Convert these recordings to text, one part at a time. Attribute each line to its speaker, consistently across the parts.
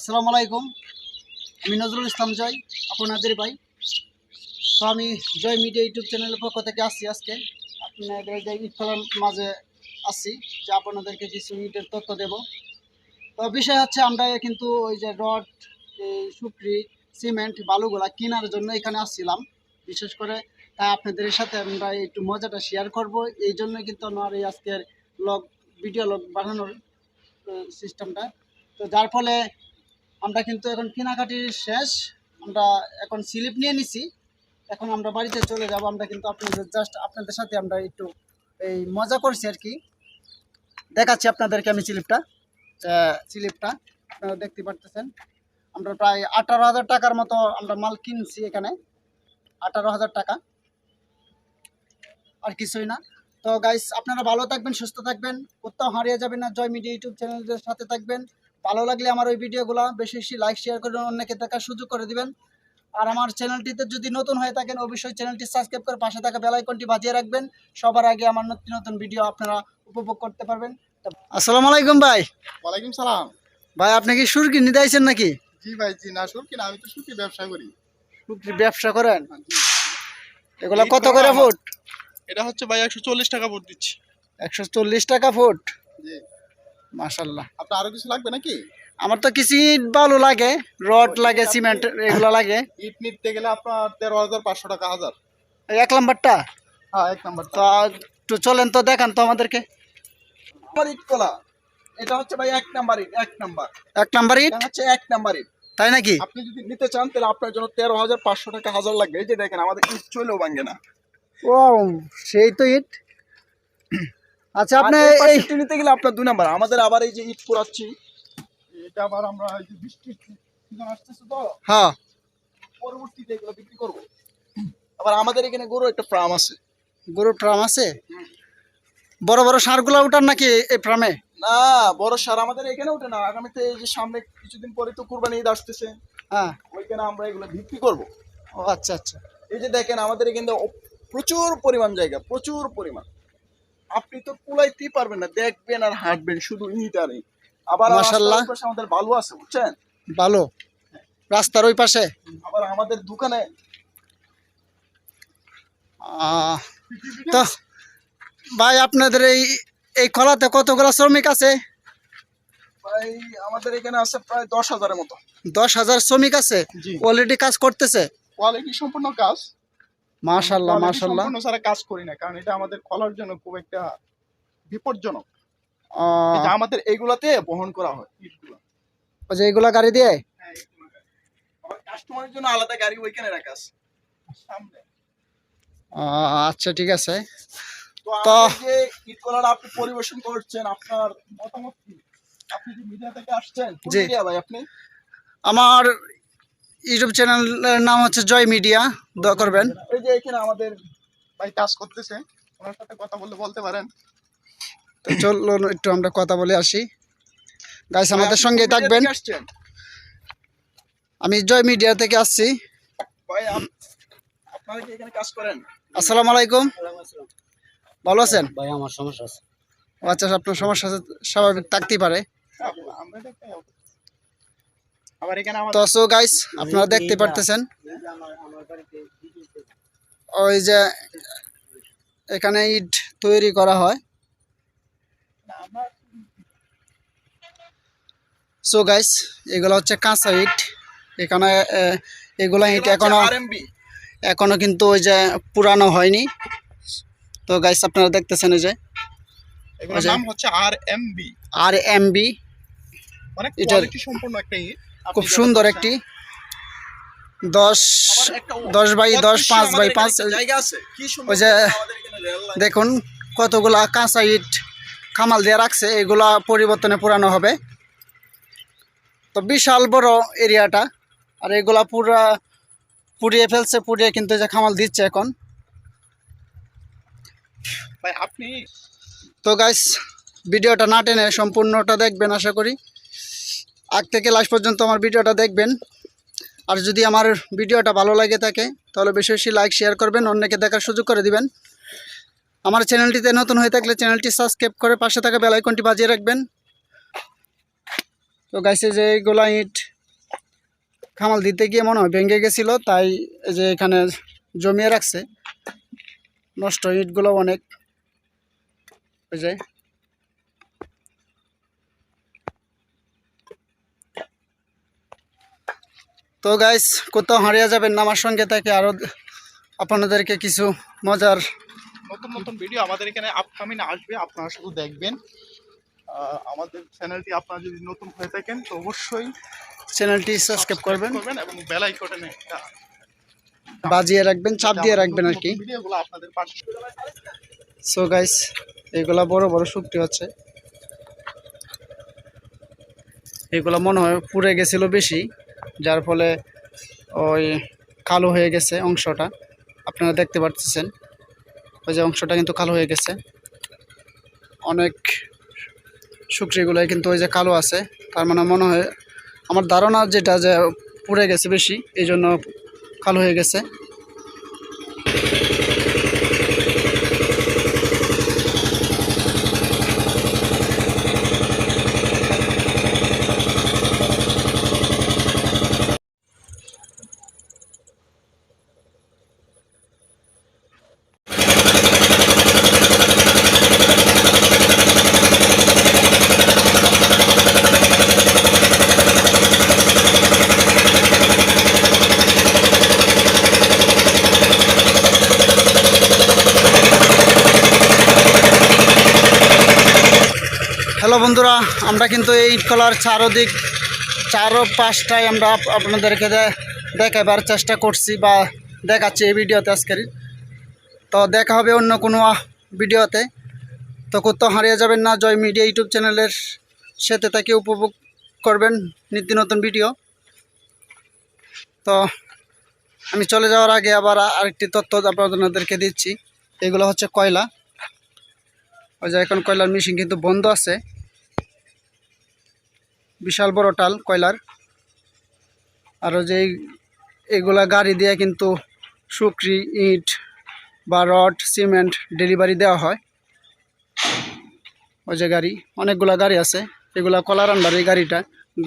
Speaker 1: আসসালামু আলাইকুম। আমি নজরুল ইসলাম জয়, আপনাদের ভাই। তো আমি জয় মিডিয়া ইউটিউব চ্যানেলের পক্ষ থেকে আসছি আজকে। আপনাদের যে ঈদ মাঝে আসছি, যে আপনাদেরকে কিছু ইটের তথ্য দেব। তো বিষয় হচ্ছে আমরা কিন্তু ওই যে রড, এই সুকরি সিমেন্ট, বালুগুলা কেনার জন্য এখানে আসছিলাম। বিশেষ করে তাই আপনাদের সাথে আমরা একটু মজাটা শেয়ার করব। এই জন্য কিন্তু আমার এই আজকের লগ ভিডিও লগ বানানোর সিস্টেমটা তো যার ফলে আমরা কিন্তু এখন কেনাকাটি শেষ। আমরা এখন স্লিপ নিয়ে নিছি। এখন আমরা বাড়িতে চলে যাব। আমরা কিন্তু আপনাদের জাস্ট আপনাদের সাথে আমরা একটু এই মজা করছি আর কি। দেখাচ্ছি আপনাদেরকে আমি স্লিপটা। স্লিপটা। আপনারা দেখতে পারতেছেন। আমরা প্রায় আঠারো হাজার টাকার মতো আমরা মাল কিনছি এখানে। আঠারো হাজার টাকা। আর কিছুই না। তো গাইস আপনারা ভালো থাকবেন, সুস্থ থাকবেন। কোথাও হারিয়ে যাবেন না। জয় মিডিয়া ইউটিউব চ্যানেলের সাথে থাকবেন। ভালো লাগলে আমার ওই ভিডিওগুলো বেশি বেশি লাইক শেয়ার করে অন্যকে দেখার সুযোগ করে দিবেন। আর আমার চ্যানেলটিতে যদি নতুন হয়ে থাকেন অবশ্যই চ্যানেলটি সাবস্ক্রাইব করে পাশে থাকা বেল আইকনটি বাজিয়ে রাখবেন। সবার আগে আমার নতুন নতুন ভিডিও আপনারা উপভোগ করতে পারবেন। আসসালামু আলাইকুম ভাই।
Speaker 2: ওয়ালাইকুম সালাম।
Speaker 1: ভাই আপনি কি সুরকি নিতে আইছেন নাকি?
Speaker 2: জি ভাই জি না শুন কিনা আমি তো সুতি ব্যবসা করি।
Speaker 1: সুরকি ব্যবসা করেন?
Speaker 2: জি।
Speaker 1: এগুলো কত করে ফুট?
Speaker 2: এটা হচ্ছে ভাই একশো চল্লিশ টাকা ফুট দিচ্ছি।
Speaker 1: একশো চল্লিশ টাকা ফুট?
Speaker 2: জি।
Speaker 1: মাশাল্লাহ
Speaker 2: আপনার আরও কিছু লাগবে নাকি?
Speaker 1: আমার তো কিছু ইট বালু লাগে রড লাগে সিমেন্ট এগুলো লাগে।
Speaker 2: ইট নিতে গেলে আপনার তেরো হাজার পাঁচশো টাকা হাজার।
Speaker 1: এক নাম্বারটা?
Speaker 2: হ্যাঁ এক নাম্বার
Speaker 1: তো একটু চলেন তো দেখান তো আমাদেরকে।
Speaker 2: ইট কলা। এটা হচ্ছে ভাই এক নাম্বার ইট এক নাম্বার।
Speaker 1: এক নাম্বার ইট?
Speaker 2: হচ্ছে এক নাম্বার ইট।
Speaker 1: তাই নাকি?
Speaker 2: আপনি যদি নিতে চান তাহলে আপনার জন্য তেরো হাজার পাঁচশো টাকা হাজার লাগবে। এই যে দেখেন আমাদের ইট চলেও ভাঙে না।
Speaker 1: ও সেই তো ইট। আচ্ছা আপনি
Speaker 2: এই নিতে গেলে আপনার দুই নাম্বার। আমাদের আবার এই যে ইট পোড়াচ্ছি এটা আবার আমরা এই যে সিজন আসতেছে তো
Speaker 1: হ্যাঁ।
Speaker 2: পরবর্তীতে এগুলো বিক্রি করব। আবার আমাদের এখানে গরু একটা ফার্ম আছে।
Speaker 1: গরুর ট্রাম আছে? বড় বড় সারগুলো উঠান নাকি এই ফার্মে?
Speaker 2: না বড় সার আমাদের এখানে ওঠে না। আগামীতে এই যে সামনে কিছুদিন পরে তো কুরবানি ঈদ আসতেছে।
Speaker 1: হ্যাঁ।
Speaker 2: ওইখানে আমরা এগুলো বিক্রি করব।
Speaker 1: ও আচ্ছা আচ্ছা।
Speaker 2: এই যে দেখেন আমাদের এখানে প্রচুর পরিমাণ জায়গা প্রচুর পরিমাণ। আপনি তো কুলাইতেই পারবেন না দেখবেন আর হাঁটবেন শুধু ইট আর আবার
Speaker 1: মাশাআল্লাহ।
Speaker 2: আমাদের বালু আছে বুঝছেন?
Speaker 1: ভালো রাস্তার ওই পাশে।
Speaker 2: আবার আমাদের দোকানে
Speaker 1: তো ভাই আপনাদের এই এই খোলাতে কতগুলো শ্রমিক আছে?
Speaker 2: ভাই আমাদের এখানে আছে প্রায় দশ হাজারের মতো।
Speaker 1: দশ হাজার শ্রমিক আছে? অলরেডি কাজ করতেছে?
Speaker 2: কোয়ালিটি সম্পূর্ণ কাজ।
Speaker 1: মাশাল্লাহ মাশাল্লাহ
Speaker 2: সম্পূর্ণ ছাড়া কাজ করি না কারণ এটা আমাদের খোলার জন্য খুব একটা বিপজ্জনক। এটা আমাদের এইগুলাতে বহন করা হয় ইটগুলো।
Speaker 1: ওই যে এইগুলা গাড়ি দিয়ে?
Speaker 2: হ্যাঁ কাস্টমারের জন্য আলাদা গাড়ি ওইখানে রাখা আছে সামনে।
Speaker 1: আচ্ছা ঠিক আছে।
Speaker 2: তো
Speaker 1: তো-
Speaker 2: যে ইট কলার আপনি পরিবেশন করছেন আপনার মতামত কি? আপনি যে মিডিয়া থেকে আসছেন কোন মিডিয়া ভাই আপনি?
Speaker 1: আমার ইউটিউব চ্যানেলের নাম হচ্ছে জয় মিডিয়া দোয়া করবেন।
Speaker 2: এই যে এখানে আমাদের ভাই কাজ করতেছে ওনার সাথে কথা বললে বলতে পারেন।
Speaker 1: তো চলুন একটু আমরা কথা বলে আসি। গাইস আমাদের সঙ্গে থাকবেন। আমি জয় মিডিয়া থেকে আসছি।
Speaker 2: ভাই আপনারা কি এখানে কাজ করেন?
Speaker 1: আসসালামু আলাইকুম। ভালো আছেন?
Speaker 3: ভাই আমার সমস্যা আছে।
Speaker 1: আচ্ছা আপনার সমস্যা আছে, স্বাভাবিক থাকতেই পারে
Speaker 2: আমরা দেখতে যাব। আবার এখানে
Speaker 1: তো সো গাইস আপনারা দেখতে পারতেছেন। ওই যে এখানে ইট তৈরি করা হয়। সো গাইস এগুলো হচ্ছে কাঁচা ইট। এখানে এগুলা ইট এখনও
Speaker 2: আরএমবি
Speaker 1: এখনও কিন্তু ওই যে পুরানো হয়নি। তো গাইস আপনারা দেখতেছেন এই যে।
Speaker 2: হচ্ছে আরএমবি
Speaker 1: আর এম বি
Speaker 2: অনেক সম্পূর্ণ একটা ইট।
Speaker 1: খুব সুন্দর একটি দশ দশ বাই দশ পাঁচ বাই পাঁচ ওই যে। দেখুন কতগুলা কাঁচা ইট খামাল দিয়ে রাখছে এগুলা পরিবর্তনে পুরানো হবে। তো বিশাল বড় এরিয়াটা আর এগুলা পুরা পুড়িয়ে ফেলছে পুড়িয়ে কিন্তু যে খামাল দিচ্ছে এখন।
Speaker 2: আপনি
Speaker 1: তো গাইস ভিডিওটা না টেনে সম্পূর্ণটা দেখবেন আশা করি। আগ থেকে লাস্ট পর্যন্ত আমার ভিডিওটা দেখবেন। আর যদি আমার ভিডিওটা ভালো লাগে থাকে, তাহলে বেশি বেশি লাইক শেয়ার করবেন, অন্যকে দেখার সুযোগ করে দিবেন। আমার চ্যানেলটিতে নতুন হয়ে থাকলে চ্যানেলটি সাবস্ক্রাইব করে পাশে থাকা বেল আইকনটি বাজিয়ে রাখবেন। তো গাইছে যে এইগুলা ইট খামাল দিতে গিয়ে মনে হয় ভেঙে গেছিল, তাই যে এখানে জমিয়ে রাখছে। নষ্ট ইটগুলো অনেক। ওই যে তো গাইস কোথাও হারিয়ে যাবেন না আমার সঙ্গে থেকে আরও আপনাদেরকে কিছু মজার
Speaker 2: নতুন নতুন ভিডিও আমাদের এখানে আপকামিং আসবে আপনারা শুধু দেখবেন। আমাদের চ্যানেলটি আপনারা যদি নতুন হয়ে থাকেন তো অবশ্যই
Speaker 1: চ্যানেলটি সাবস্ক্রাইব করবেন।
Speaker 2: এবং বেল আইকনে
Speaker 1: বাজিয়ে রাখবেন চাপ দিয়ে রাখবেন আর কি।
Speaker 2: ভিডিওগুলো আপনাদের পাশে।
Speaker 1: সো গাইস এগুলা বড় বড় শুকটি হচ্ছে। এগুলা মনে হয় পুড়ে গেছিল বেশি। যার ফলে ওই কালো হয়ে গেছে অংশটা। আপনারা দেখতে পাচ্ছেন ওই যে অংশটা কিন্তু কালো হয়ে গেছে। অনেক শুকরিগুলোই কিন্তু ওই যে কালো আছে। তার মানে মনে হয়, আমার ধারণা যেটা যে পুড়ে গেছে বেশি এই জন্য কালো হয়ে গেছে। বন্ধুরা, আমরা কিন্তু এই ইটকলার চারোদিক চারো পাঁচটায় আমরা আপনাদেরকে দেখাবার চেষ্টা করছি বা দেখাচ্ছি এই ভিডিওতে আজকের। তো দেখা হবে অন্য কোনো ভিডিওতে। তো কোথাও হারিয়ে যাবেন না, জয় মিডিয়া ইউটিউব চ্যানেলের সাথে তাকে উপভোগ করবেন নিত্য নতুন ভিডিও। তো আমি চলে যাওয়ার আগে আবার আরেকটি তথ্য আপনাদেরকে দিচ্ছি। এগুলো হচ্ছে কয়লা। ওই যে এখন কয়লার মেশিন কিন্তু বন্ধ আছে। বিশাল বড় টাল, কয়লার। আরও যে এগুলা গাড়ি দিয়ে কিন্তু শুকরি, ইট বা রড, সিমেন্ট ডেলিভারি দেওয়া হয়। ওই যে গাড়ি, অনেকগুলা গাড়ি আছে। এগুলা কলার আন্ডার এই গাড়িটা,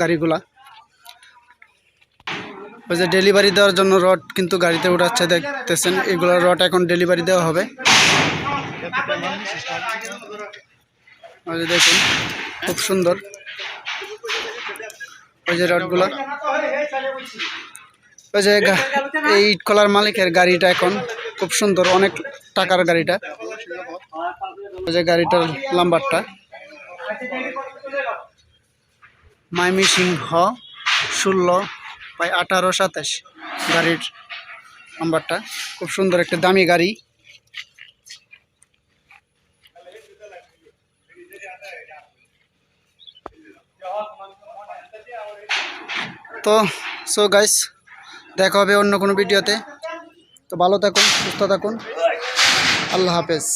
Speaker 1: গাড়িগুলা। ওই যে ডেলিভারি দেওয়ার জন্য রড কিন্তু গাড়িতে উঠাচ্ছে, দেখতেছেন, এগুলো রড এখন ডেলিভারি দেওয়া হবে। ওই যে দেখুন, খুব সুন্দর। ওই যে রডগুলো ওই যে এই ইট কলার মালিকের গাড়িটা এখন খুব সুন্দর, অনেক টাকার গাড়িটা। ওই যে গাড়িটার নাম্বারটা মাইমি সিংহ ষোলো বাই আঠারো সাতাশ গাড়ির নাম্বারটা খুব সুন্দর একটা দামি গাড়ি। তো সো গাইস দেখা হবে অন্য কোনো ভিডিওতে তো ভালো থাকুন, সুস্থ থাকুন। আল্লাহ হাফেজ।